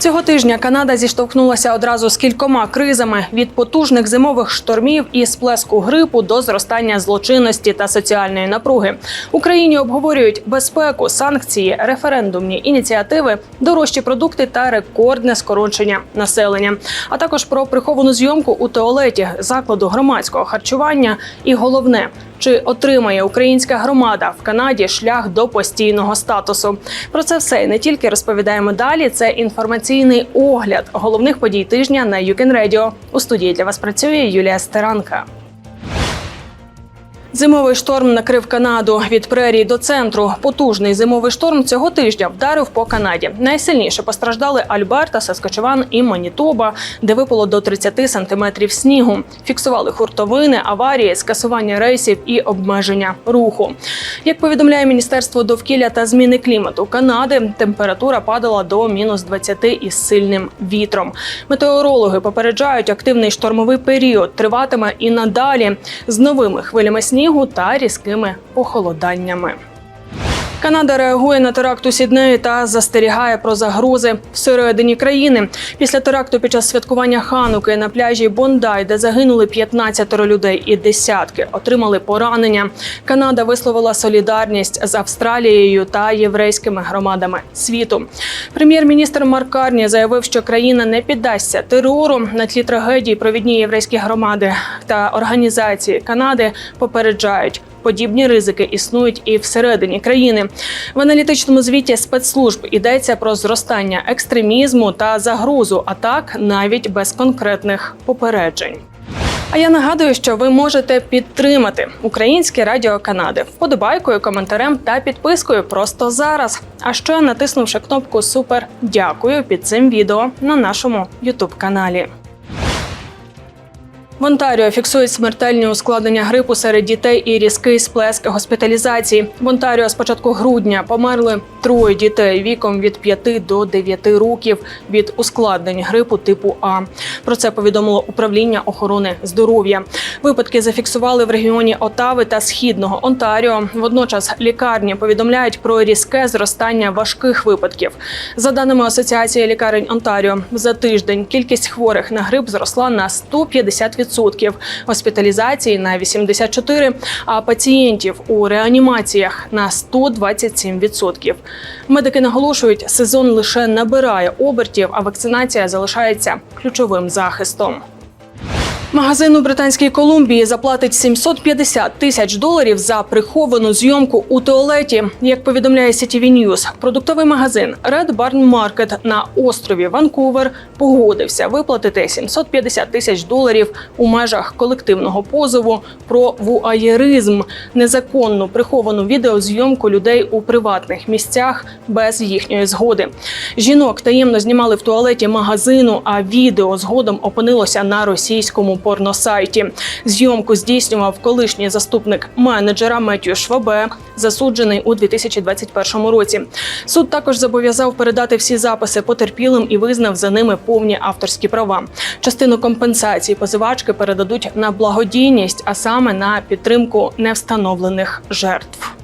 Цього тижня Канада зіштовхнулася одразу з кількома кризами від потужних зимових штормів і сплеску грипу до зростання злочинності та соціальної напруги. Україні обговорюють безпеку, санкції, референдумні ініціативи, дорожчі продукти та рекордне скорочення населення, а також про приховану зйомку у туалеті закладу громадського харчування. І головне. Чи отримає українська громада в Канаді шлях до постійного статусу? Про це все і не тільки розповідаємо далі. Це інформаційний огляд головних подій тижня на YouCan Radio. У студії для вас працює Юлія Стеранка. Зимовий шторм накрив Канаду від прерії до центру. Потужний зимовий шторм цього тижня вдарив по Канаді. Найсильніше постраждали Альберта, Саскачеван і Манітоба, де випало до 30 сантиметрів снігу. Фіксували хуртовини, аварії, скасування рейсів і обмеження руху. Як повідомляє Міністерство довкілля та зміни клімату Канади, температура падала до мінус 20 із сильним вітром. Метеорологи попереджають, активний штормовий період триватиме і надалі з новими хвилями снігу та різкими похолоданнями. Канада реагує на теракт у Сіднеї та застерігає про загрози всередині країни. Після теракту під час святкування Хануки на пляжі Бондай, де загинули 15 людей і десятки отримали поранення. Канада висловила солідарність з Австралією та єврейськими громадами світу. Прем'єр-міністр Марк Карні заявив, що країна не піддасться терору на тлі трагедії. Провідні єврейські громади та організації Канади попереджають. Подібні ризики існують і всередині країни. В аналітичному звіті спецслужб йдеться про зростання екстремізму та загрозу атак навіть без конкретних попереджень. А я нагадую, що ви можете підтримати Українське Радіо Канади вподобайкою, коментарем та підпискою просто зараз. А ще натиснувши кнопку Супер дякую під цим відео на нашому Ютуб каналі. В Онтаріо фіксують смертельні ускладнення грипу серед дітей і різкий сплеск госпіталізації. В Онтаріо з початку грудня померли троє дітей віком від 5 до 9 років від ускладнень грипу типу А. Про це повідомило управління охорони здоров'я. Випадки зафіксували в регіоні Отави та Східного Онтаріо. Водночас лікарні повідомляють про різке зростання важких випадків. За даними Асоціації лікарень Онтаріо, за тиждень кількість хворих на грип зросла на 150%. Госпіталізації на 84%, а пацієнтів у реанімаціях на 127%. Медики наголошують, сезон лише набирає обертів, а вакцинація залишається ключовим захистом. Магазин у Британській Колумбії заплатить 750 тисяч доларів за приховану зйомку у туалеті. Як повідомляє CTV News, продуктовий магазин Red Barn Market на острові Ванкувер погодився виплатити 750 тисяч доларів у межах колективного позову про вуаєризм, незаконну приховану відеозйомку людей у приватних місцях без їхньої згоди. Жінок таємно знімали в туалеті магазину, а відео згодом опинилося на російському порносайті. Зйомку здійснював колишній заступник менеджера Меттю Швабе, засуджений у 2021 році. Суд також зобов'язав передати всі записи потерпілим і визнав за ними повні авторські права. Частину компенсації позивачки передадуть на благодійність, а саме на підтримку невстановлених жертв.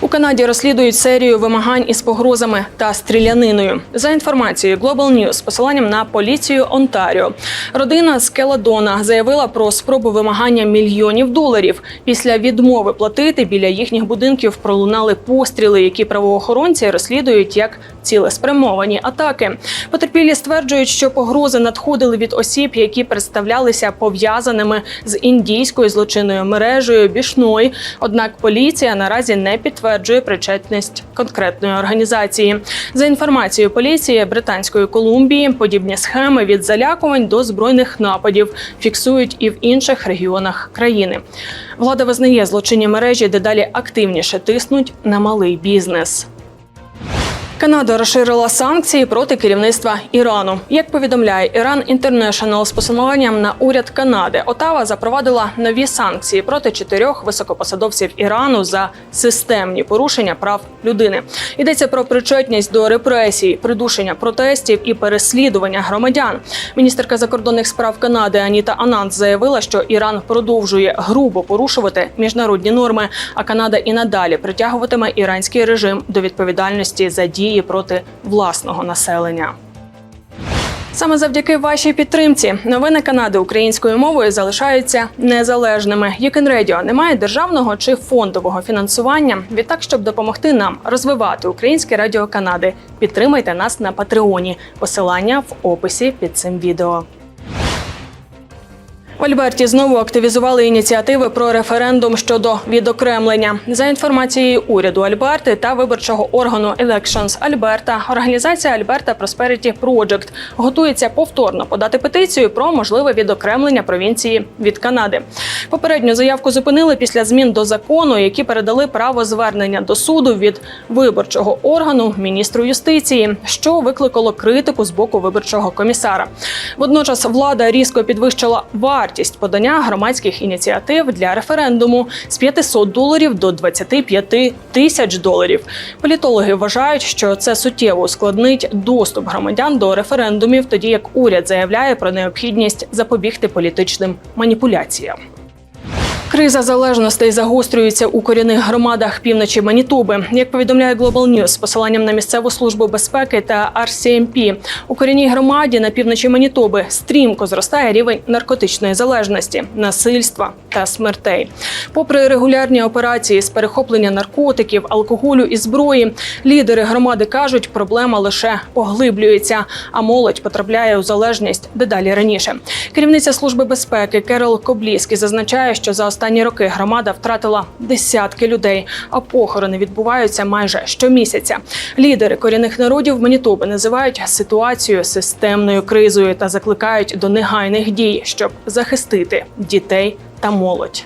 У Канаді розслідують серію вимагань із погрозами та стріляниною. За інформацією Global News посиланням на поліцію Онтаріо, родина з Келадона заявила про спробу вимагання мільйонів доларів. Після відмови платити біля їхніх будинків пролунали постріли, які правоохоронці розслідують як цілеспрямовані атаки. Потерпілі стверджують, що погрози надходили від осіб, які представлялися пов'язаними з індійською злочинною мережею Бішной. Однак поліція наразі не підтверджує причетність конкретної організації. За інформацією поліції Британської Колумбії, подібні схеми від залякувань до збройних нападів фіксують і в інших регіонах країни. Влада визнає злочинні мережі дедалі активніше тиснуть на малий бізнес. Канада розширила санкції проти керівництва Ірану. Як повідомляє Iran International з посиланням на уряд Канади, Отава запровадила нові санкції проти чотирьох високопосадовців Ірану за системні порушення прав людини. Йдеться про причетність до репресій, придушення протестів і переслідування громадян. Міністерка закордонних справ Канади Аніта Анант заявила, що Іран продовжує грубо порушувати міжнародні норми, а Канада і надалі притягуватиме іранський режим до відповідальності за дії проти власного населення. Саме завдяки вашій підтримці новини Канади українською мовою залишаються незалежними. Радіо не має державного чи фондового фінансування. Відтак, щоб допомогти нам розвивати українське радіо Канади, підтримайте нас на Патреоні. Посилання в описі під цим відео. В Альберті знову активізували ініціативи про референдум щодо відокремлення. За інформацією уряду Альберти та виборчого органу Elections Альберта, організація Альберта Prosperity Project готується повторно подати петицію про можливе відокремлення провінції від Канади. Попередню заявку зупинили після змін до закону, які передали право звернення до суду від виборчого органу міністру юстиції, що викликало критику з боку виборчого комісара. Водночас влада різко підвищила вартість подання громадських ініціатив для референдуму з 500 доларів до 25 тисяч доларів. Політологи вважають, що це суттєво ускладнить доступ громадян до референдумів, тоді як уряд заявляє про необхідність запобігти політичним маніпуляціям. Криза залежностей загострюється у корінних громадах півночі Манітоби. Як повідомляє Global News з посиланням на місцеву службу безпеки та RCMP, у корінній громаді на півночі Манітоби стрімко зростає рівень наркотичної залежності, насильства та смертей. Попри регулярні операції з перехоплення наркотиків, алкоголю і зброї, лідери громади кажуть, проблема лише поглиблюється, а молодь потрапляє у залежність дедалі раніше. Керівниця служби безпеки Керол Кобліський зазначає, що за останні роки громада втратила десятки людей, а похорони відбуваються майже щомісяця. Лідери корінних народів Манітоби називають ситуацію системною кризою та закликають до негайних дій, щоб захистити дітей та молодь.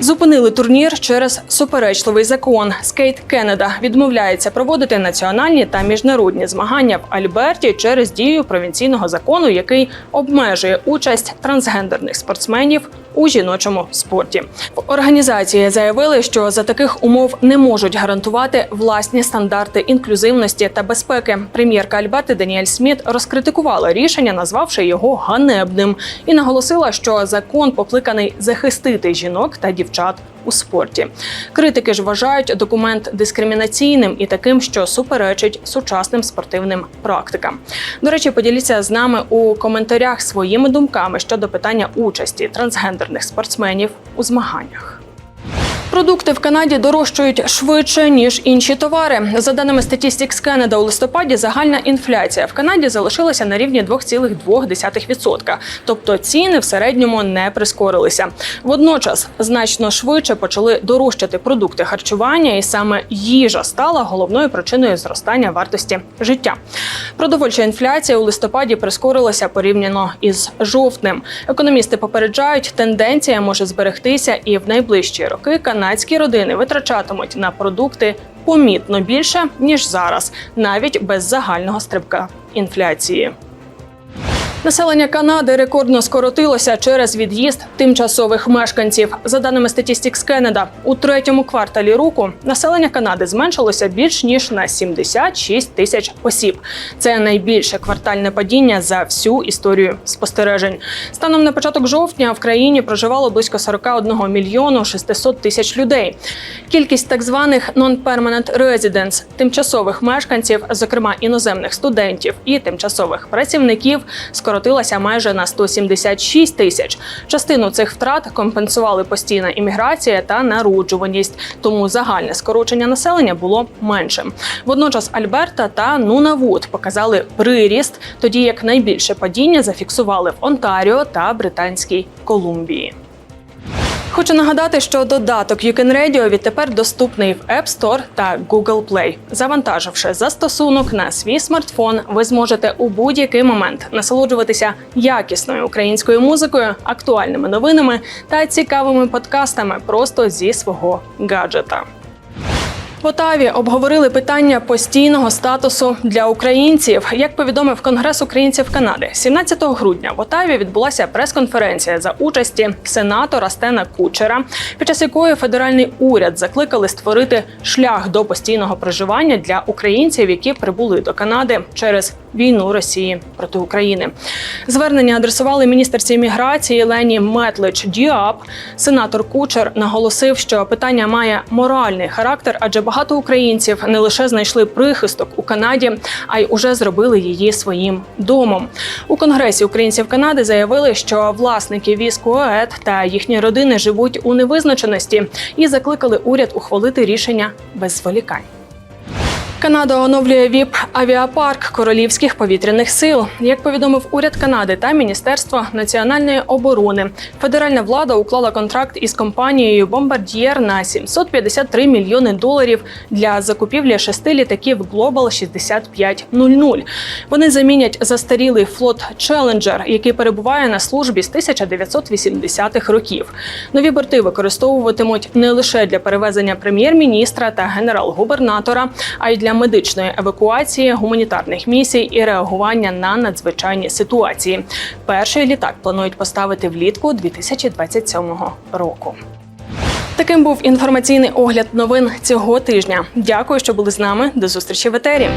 Зупинили турнір через суперечливий закон. Скейт Кеннеда відмовляється проводити національні та міжнародні змагання в Альберті через дію провінційного закону, який обмежує участь трансгендерних спортсменів у жіночому спорті. В організації заявили, що за таких умов не можуть гарантувати власні стандарти інклюзивності та безпеки. Прем'єрка Альберти Даніель Сміт розкритикувала рішення, назвавши його ганебним, і наголосила, що закон покликаний захистити жінок та дівчат у спорті. Критики ж вважають документ дискримінаційним і таким, що суперечить сучасним спортивним практикам. До речі, поділіться з нами у коментарях своїми думками щодо питання участі трансгендерних спортсменів у змаганнях. Продукти в Канаді дорожчають швидше ніж інші товари. За даними Statistics Canada, у листопаді загальна інфляція в Канаді залишилася на рівні 2,2%. Тобто ціни в середньому не прискорилися. Водночас значно швидше почали дорожчати продукти харчування, і саме їжа стала головною причиною зростання вартості життя. Продовольча інфляція у листопаді прискорилася порівняно із жовтнем. Економісти попереджають, тенденція може зберегтися, і в найближчі роки канадські родини витрачатимуть на продукти помітно більше ніж зараз, навіть без загального стрибка інфляції. Населення Канади рекордно скоротилося через від'їзд тимчасових мешканців. За даними Statistics Canada, у третьому кварталі року населення Канади зменшилося більш ніж на 76 тисяч осіб. Це найбільше квартальне падіння за всю історію спостережень. Станом на початок жовтня в країні проживало близько 41 мільйону 600 тисяч людей. Кількість так званих non-permanent residents – тимчасових мешканців, зокрема іноземних студентів і тимчасових працівників, скоротилася майже на 176 тисяч. Частину цих втрат компенсували постійна імміграція та народжуваність, тому загальне скорочення населення було меншим. Водночас Альберта та Нунавуд показали приріст, тоді як найбільше падіння зафіксували в Онтаріо та Британській Колумбії. Хочу нагадати, що додаток You Can Radio відтепер доступний в App Store та Google Play. Завантаживши застосунок на свій смартфон, ви зможете у будь-який момент насолоджуватися якісною українською музикою, актуальними новинами та цікавими подкастами просто зі свого гаджета. В Отаві обговорили питання постійного статусу для українців. Як повідомив Конгрес українців Канади, 17 грудня в Отаві відбулася прес-конференція за участі сенатора Стена Кучера, під час якої федеральний уряд закликали створити шлях до постійного проживання для українців, які прибули до Канади через війну Росії проти України. Звернення адресували міністерці міграції Лені Метлич Діап. Сенатор Кучер наголосив, що питання має моральний характер, адже багато українців не лише знайшли прихисток у Канаді, а й уже зробили її своїм домом. У конгресі українців Канади заявили, що власники віз Кует та їхні родини живуть у невизначеності і закликали уряд ухвалити рішення без зволікань. Канада оновлює ВІП авіапарк королівських повітряних сил. Як повідомив уряд Канади та Міністерство національної оборони, федеральна влада уклала контракт із компанією Бомбардієр на 753 мільйони доларів для закупівлі шести літаків Global 6500. Вони замінять застарілий флот Challenger, який перебуває на службі з 1980-х років. Нові борти використовуватимуть не лише для перевезення прем'єр-міністра та генерал-губернатора, а й для медичної евакуації, гуманітарних місій і реагування на надзвичайні ситуації. Перший літак планують поставити влітку 2027 року. Таким був інформаційний огляд новин цього тижня. Дякую, що були з нами. До зустрічі в етері.